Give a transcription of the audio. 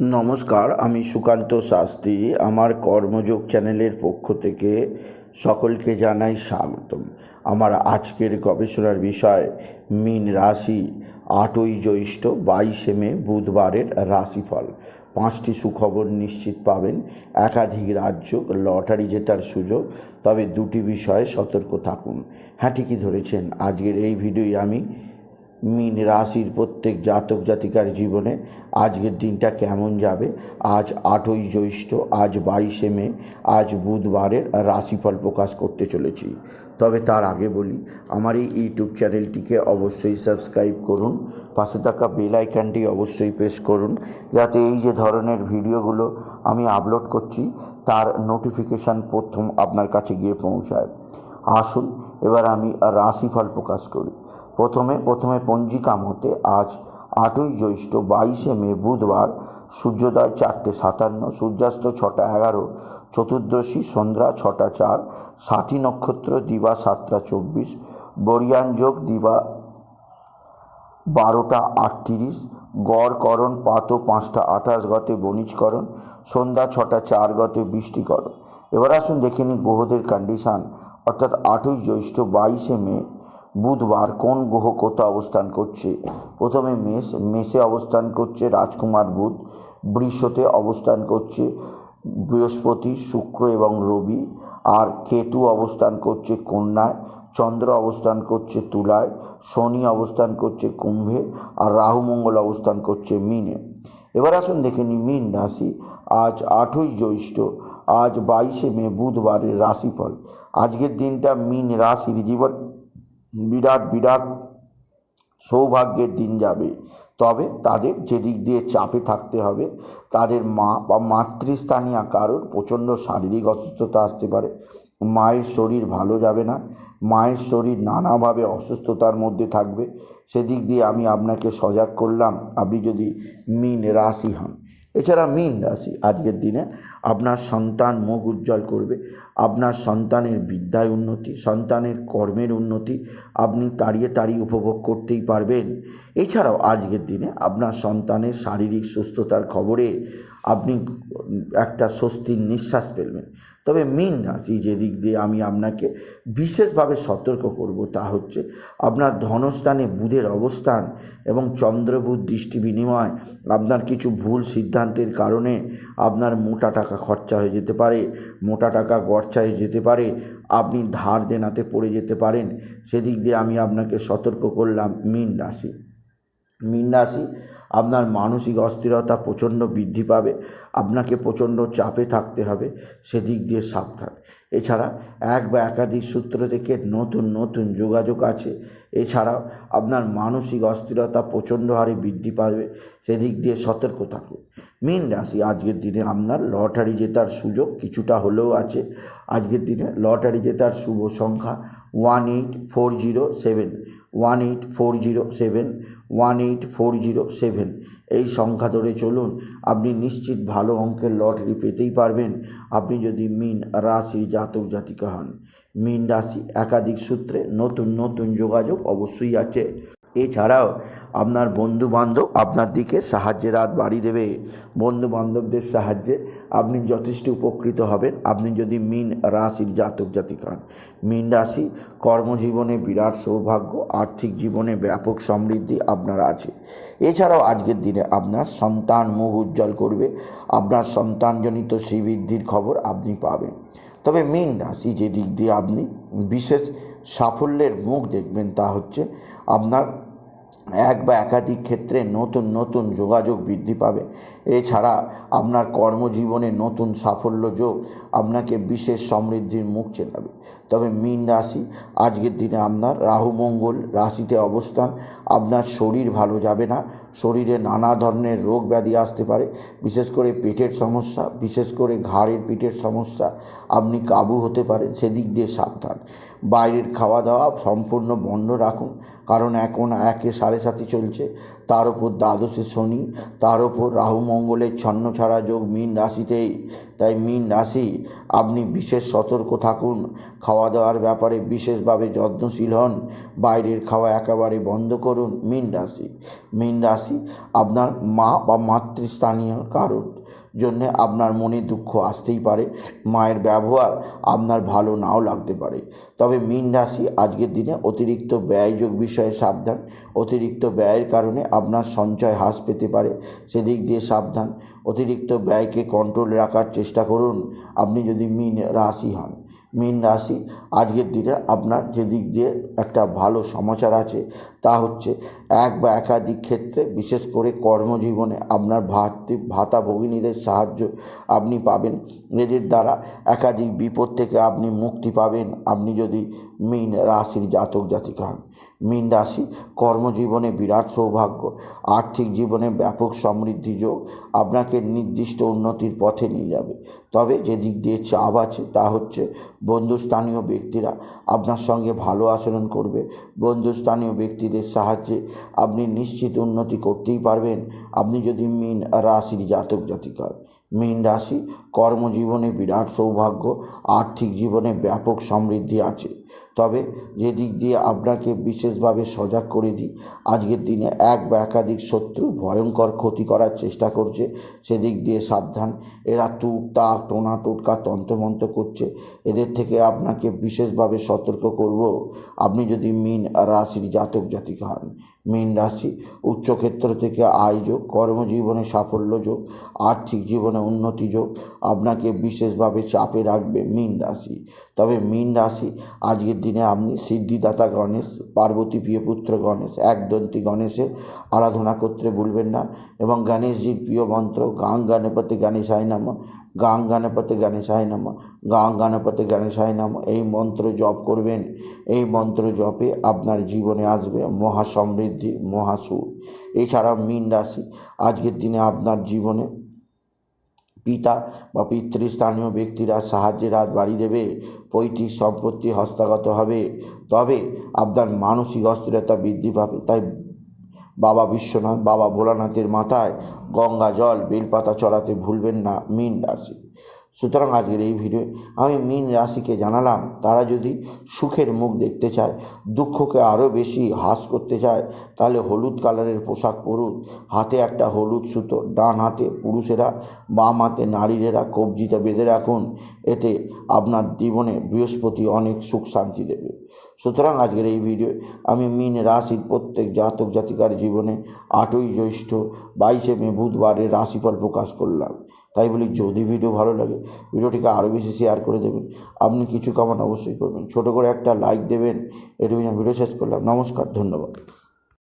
নমস্কার, আমি সুকান্ত শাস্ত্রী। আমার কর্মযোগ চ্যানেলের পক্ষ থেকে সকলকে জানাই স্বাগতম। আমার আজকের গবেষণার বিষয়, মীন রাশি, আটই জ্যৈষ্ঠ, বাইশে মে, বুধবারের রাশিফল। পাঁচটি সুখবর নিশ্চিত পাবেন। একাধিক রাজ্য লটারি জেতার সুযোগ, তবে দুটি বিষয়ে সতর্ক থাকুন। হ্যাঁ ঠিকই ধরেছেন। আজকের এই ভিডিওই আমি মীন রাশির প্রত্যেক জাতক জাতিকার জীবনে আজকের দিনটা কেমন যাবে? আজ আটই জ্যৈষ্ঠ, আজ বাইশে মে, আজ বুধবারের রাশিফল প্রকাশ করতে চলেছি। তবে তার আগে বলি, আমার এই ইউটিউব চ্যানেলটিকে অবশ্যই সাবস্ক্রাইব করুন, পাশে থাকা বেল আইকনটি অবশ্যই প্রেস করুন, যাতে এই যে ধরনের ভিডিওগুলো আমি আপলোড করছি, তার নোটিফিকেশান প্রথম আপনার কাছে গিয়ে পৌঁছায়। আসুন, এবার আমি রাশিফল প্রকাশ করি। প্রথমে প্রথমে পঞ্জিকা মতে আজ আটই জ্যৈষ্ঠ বাইশে মে বুধবার সূর্যোদয় চারটে সাতান্ন, সূর্যাস্ত ছটা এগারো, চতুর্দশী সন্ধ্যা ছটা চার সাথী নক্ষত্র দিবা সাতটা চব্বিশ, বরিয়ান যোগ দিবা বারোটা আটত্রিশ গড়করণ পাত পাঁচটা আঠাশ গতে বণিজকরণ সন্ধ্যা ছটা চার গতে বৃষ্টিকরণ এবার আসুন দেখে নিই গ্রহদের কন্ডিশান অর্থাৎ আটই জ্যৈষ্ঠ বাইশে মে বুধবার কোন গ্রহ কোথা অবস্থান করছে? প্রথমে মেষ, মেষে অবস্থান করছে রাজকুমার বুধ, বৃষতে অবস্থান করছে বৃহস্পতি, শুক্র এবং রবি, আর কেতু অবস্থান করছে কন্যায়, চন্দ্র অবস্থান করছে তুলায়, শনি অবস্থান করছে কুম্ভে, আর রাহু মঙ্গল অবস্থান করছে মিনে। এবার আসুন দেখে নিই মিন রাশি। আজ আটই জ্যৈষ্ঠ, আজ বাইশে মে, বুধবারের রাশিফল। আজকের দিনটা মিন রাশির জীবন বিরাট বিরাট সৌভাগ্যের দিন যাবে। তবে তাদের যেদিক দিয়ে চাপে থাকতে হবে, তাদের মা বা মাতৃস্থানীয় কারোর প্রচণ্ড শারীরিক অসুস্থতা আসতে পারে। মায়ের শরীর ভালো যাবে না, মায়ের শরীর নানাভাবে অসুস্থতার মধ্যে থাকবে। সেদিক দিয়ে আমি আপনাকে সজাগ করলাম, আপনি যদি মিন রাশি হন। এছাড়া মীন রাশি আজকের দিনে আপনার সন্তান মুখ উজ্জ্বল করবে আপনার সন্তানের বিদ্যায় উন্নতি, সন্তানের কর্মের উন্নতি আপনি তাড়িয়ে তাড়িয়ে উপভোগ করতেই পারবেন। এছাড়াও আজকের দিনে আপনার সন্তানের শারীরিক সুস্থতার খবরে আপনি একটা স্বস্তির নিঃশ্বাস ফেলবেন। তবে মীন রাশি যেদিক দিয়ে আমি আপনাকে বিশেষভাবে সতর্ক করব তা হচ্ছে আপনার ধনস্থানে বুধের অবস্থান এবং চন্দ্রবুধ দৃষ্টি বিনিময়। আপনার কিছু ভুল সিদ্ধান্তের কারণে আপনার মোটা টাকা খরচা হয়ে যেতে পারে। মোটা টাকা গরচা হয়ে যেতে পারে, আপনি ধার দেনাতে পড়ে যেতে পারেন। সেদিক দিয়ে আমি আপনাকে সতর্ক করলাম মীন রাশি। মীন রাশি আপনার মানসিক অস্থিরতা প্রচণ্ড বৃদ্ধি পাবে, আপনাকে প্রচণ্ড চাপে থাকতে হবে, সেদিক দিয়ে সাবধান। এছাড়া এক বা একাধিক সূত্র থেকে নতুন নতুন যোগাযোগ আছে। এছাড়াও আপনার মানসিক অস্থিরতা প্রচণ্ড হারে বৃদ্ধি পাবে, সেদিক দিয়ে সতর্ক থাকুন। মীন রাশি, আজকের দিনে আপনার লটারি জেতার সুযোগ কিছুটা হলেও আছে। আজকের দিনে লটারি জেতার শুভ সংখ্যা one eight four zero seven, one eight four zero seven, one eight four zero seven. এই সংখ্যা ধরে চলুন, আপনি নিশ্চিত ভালো অঙ্কের লটারি পেতেই পারবেন। আপনি যদি মিন রাশি জাতক জাতিকা হন, মিন রাশি একাধিক সূত্রে নতুন নতুন যোগাযোগ অবশ্যই আছে। এছাড়াও আপনার বন্ধু বান্ধব আপনার দিকে সাহায্যের হাত বাড়িয়ে দেবে। বন্ধু বান্ধবদের সাহায্যে আপনি যথেষ্ট উপকৃত হবেন। আপনি যদি মিন রাশির জাতক জাতিক হন, মিন রাশি কর্মজীবনে বিরাট সৌভাগ্য, আর্থিক জীবনে ব্যাপক সমৃদ্ধি আপনার আছে। এছাড়াও আজকের দিনে আপনার সন্তান মুখ উজ্জ্বল করবে। আপনার সন্তানজনিত শ্রীবৃদ্ধির খবর আপনি পাবেন। তবে মেন রাশি যে দিক দিয়ে আপনি বিশেষ সাফল্যের মুখ দেখবেন তা হচ্ছে আপনার এক বা একাধিক ক্ষেত্রে নতুন নতুন যোগাযোগ বৃদ্ধি পাবে। এছাড়া আপনার কর্মজীবনে নতুন সাফল্য যোগ আপনাকে বিশেষ সমৃদ্ধির মুখ চেনাবে। তবে মীন রাশি, আজকের দিনে আপনার রাহু মঙ্গল রাশিতে অবস্থান, আপনার শরীর ভালো যাবে না, শরীরে নানা ধরনের রোগ ব্যাধি আসতে পারে, বিশেষ করে পেটের সমস্যা, বিশেষ করে ঘাড়ের পিঠের সমস্যা, আপনি কাবু হতে পারেন, সেদিক দিয়ে সাবধান। বাইরের খাওয়া দাওয়া সম্পূর্ণ বন্ধ রাখুন, কারণ এখন একে সাড়ে সাথে চলছে। তার উপর দ্বাদশে শনি, তার উপর রাহু মঙ্গলের ছন্ন ছাড়া যোগ মীন রাশিতেই তাই মীন রাশি, আপনি বিশেষ সতর্ক থাকুন। খাওয়া দাওয়ার ব্যাপারে বিশেষভাবে যত্নশীল হন। বাইরের খাওয়া একেবারে বন্ধ করুন মীন রাশি। মীন রাশি আপনার মা বা মাতৃস্থানীয় কারোর। জন্যে আপনার মনে দুঃখ আসতেই পারে, মায়ের ব্যবহার আপনার ভালো নাও লাগতে পারে। তবে মীন রাশি আজকের দিনে অতিরিক্ত ব্যয়যোগ বিষয়ে সাবধান। অতিরিক্ত ব্যয়ের কারণে আপনার সঞ্চয় হ্রাস পেতে পারে। সেদিক দিয়ে সাবধান। অতিরিক্ত ব্যয়কে কন্ট্রোল রাখার চেষ্টা করুন। আপনি যদি মীন রাশি হন। মীন রাশি। আজকের দিনে আপনার যেদিক দিয়ে একটা ভালো সমাচার আছে, তা হচ্ছে এক বা একাধিক ক্ষেত্রে বিশেষ করে কর্মজীবনে আপনার ভাতৃ, ভাতা ভগিনীদের সাহায্য আপনি পাবেন। এদের দ্বারা একাধিক বিপদ থেকে আপনি মুক্তি পাবেন। আপনি যদি মীন রাশির জাতক জাতিকা হন। মীন রাশি কর্মজীবনে বিরাট সৌভাগ্য, আর্থিক জীবনে ব্যাপক সমৃদ্ধি যোগ আপনাকে নির্দিষ্ট উন্নতির পথে নিয়ে যাবে। তবে যে দিক দিয়ে চাপ আছে, তা হচ্ছে বন্ধুস্থানীয় ব্যক্তিরা আপনার সঙ্গে ভালো আচরণ করবে বন্ধুস্থানীয় ব্যক্তিদের সাহায্যে আপনি নিশ্চিত উন্নতি করতেই পারবেন আপনি যদি মিন রাশির জাতক জাতিকা হন। মীন রাশি, কর্মজীবনে বিরাট সৌভাগ্য, আর্থিক জীবনে ব্যাপক সমৃদ্ধি আছে। তবে যে দিক দিয়ে আপনাকে বিশেষভাবে সজাগ করে দিই, আজকের দিনে এক বা একাধিক শত্রু ভয়ঙ্কর ক্ষতি করার চেষ্টা করছে, সেদিক দিয়ে সাবধান। এরা তুক, তাক, টোনা, টোটকা, তন্ত্রমন্ত্র করছে। এদের থেকে আপনাকে বিশেষভাবে সতর্ক করব। আপনি যদি মীন রাশির জাতক জাতিকা হন মীন রাশি, উচ্চক্ষেত্র থেকে আয় যোগ, কর্মজীবনে সাফল্য যোগ, আর্থিক জীবনে উন্নতি যোগ, আপনাকে বিশেষভাবে চাপে রাখবে মীন রাশি। তবে মীন রাশি, আজকের দিনে আপনি সিদ্ধিদাতা গণেশ, পার্বতী প্রিয় পুত্র গণেশ, একদন্তী গণেশের আরাধনা করতে ভুলবেন না এবং গণেশজির প্রিয় মন্ত্র গাং গণপতি গণেশায় নাম। গাং গণপতি গণেশায় নাম গাং গণপতি গণেশায় নাম, এই মন্ত্র জপ করবেন। এই মন্ত্র জপে আপনার জীবনে আসবে মহা সমৃদ্ধি মহাসুর। এছাড়া মীন রাশি, আজকের দিনে আপনার জীবনে পিতা বা পিতৃস্থানীয় ব্যক্তিরা সাহায্যের হাত বাড়িয়ে দেবে, পৈতৃক সম্পত্তি হস্তগত হবে। তবে আপনার মানসিক অস্থিরতা বৃদ্ধি পাবে। তাই বাবা বিশ্বনাথ, বাবা ভোলানাথের মাথায় গঙ্গা জল বেলপাতা চড়াতে ভুলবেন না মীন রাশি। সুতরাং আজকের এই ভিডিও আমি মীন রাশিকে জানালাম, তারা যদি সুখের মুখ দেখতে চায়, দুঃখকে আরও বেশি হ্রাস করতে চায়, তাহলে হলুদ কালারের পোশাক পরুন। হাতে একটা হলুদ সুতো, ডান হাতে পুরুষেরা, বাম হাতে নারীরা কবজিতে বেঁধে রাখুন, এতে আপনার জীবনে বৃহস্পতি অনেক সুখ শান্তি দেবে। সুতরাং আজকের এই ভিডিও, আমি মিন রাশির প্রত্যেক জাতক জাতিকার জীবনে আটই জ্যৈষ্ঠ বাইশে মে বুধবারের রাশিফল প্রকাশ করলাম। তাই বলি, যদি ভিডিও ভালো লাগে, ভিডিওটিকে আরও বেশি শেয়ার করে দেবেন। আপনি কিছু কামান অবশ্যই করবেন। ছোটো করে একটা লাইক দেবেন এটুকু ভিডিও শেষ করলাম। নমস্কার, ধন্যবাদ।